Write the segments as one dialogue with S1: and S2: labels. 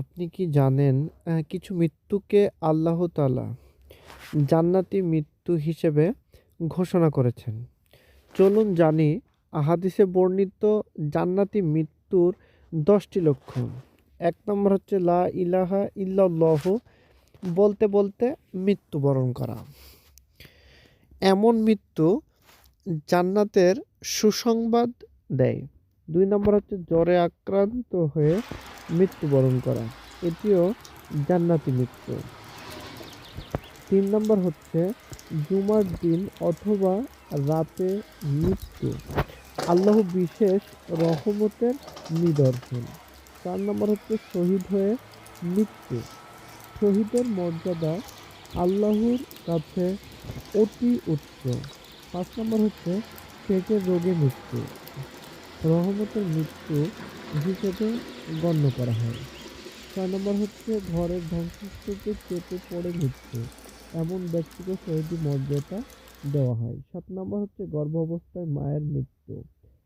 S1: আপনি কি জানেন কিছু মৃত্যুকে আল্লাহ তাআলা জান্নাতি মৃত্যু হিসেবে ঘোষণা করেছেন। চলুন জানি হাদিসে বর্ণিত জান্নাতি মৃত্যুর দশটি লক্ষণ। এক নম্বর হচ্ছে, লা ইলাহা ইল্লাল্লাহ, বলতে বলতে মৃত্যুবরণ করা। এমন মৃত্যু জান্নাতের সুসংবাদ দেয়। দুই নম্বর হচ্ছে, জ্বরে আক্রান্ত হয়ে মৃত্যুবরণ করা। এটিও জান্নাতি মৃত্যু। তিন নম্বর হচ্ছে জুমার দিন অথবা রাতে মৃত্যু। আল্লাহ বিশেষ রহমতের নিদর্শন। চার নম্বর হচ্ছে শহীদ হয়ে মৃত্যু। শহীদের মর্যাদা আল্লাহর কাছে অতি উচ্চ। পাঁচ নম্বর হচ্ছে পেটের রোগে মৃত্যু। রহমতের মৃত্যু হিসেবে গণ্য করা হয়। ছয় নম্বর হচ্ছে ঘরের ধ্বংসস্তূপে চেপে পড়ে মৃত্যু এমন ব্যক্তিকে শহীদি মর্যাদা দেওয়া হয়। সাত নম্বর হচ্ছে গর্ভ অবস্থায় মায়ের মৃত্যু।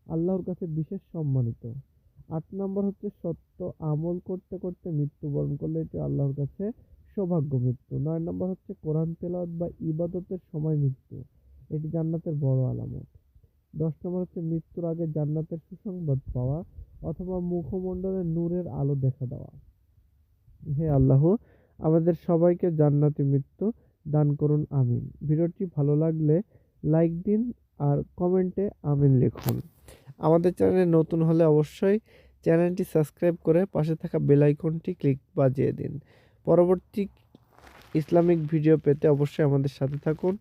S1: আল্লাহর কাছে বিশেষ সম্মানিত। আট নম্বর হচ্ছে সত্য আমল করতে করতে মৃত্যুবরণ করলে এটি আল্লাহর কাছে সৌভাগ্য মৃত্যু। নয় নম্বর হচ্ছে কোরআন তেলাওয়াত বা ইবাদতের সময় মৃত্যু। এটি জান্নাতের বড় আলামত। দশ নম্বর হচ্ছে মৃত্যুর আগে জান্নাতের সুসংবাদ পাওয়া অথবা মুখমণ্ডলে নূরের আলো দেখা দেওয়া। হে আল্লাহ, আমাদের সবাইকে জান্নাতি মৃত্যু দান করুন, আমিন। ভিডিওটি ভালো লাগলে লাইক দিন আর কমেন্টে আমিন লিখুন। আমাদের চ্যানেলে নতুন হলে অবশ্যই চ্যানেলটি সাবস্ক্রাইব করে পাশে থাকা বেল আইকনটি ক্লিক বাজিয়ে দিন। পরবর্তী ইসলামিক ভিডিও পেতে অবশ্যই আমাদের সাথে থাকুন।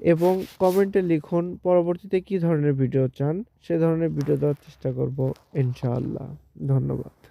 S1: এবং কমেন্টে লিখুন পরবর্তীতে কি ধরনের ভিডিও চান। সে ধরনের ভিডিও দেওয়ার চেষ্টা করব, ইনশাআল্লাহ। ধন্যবাদ।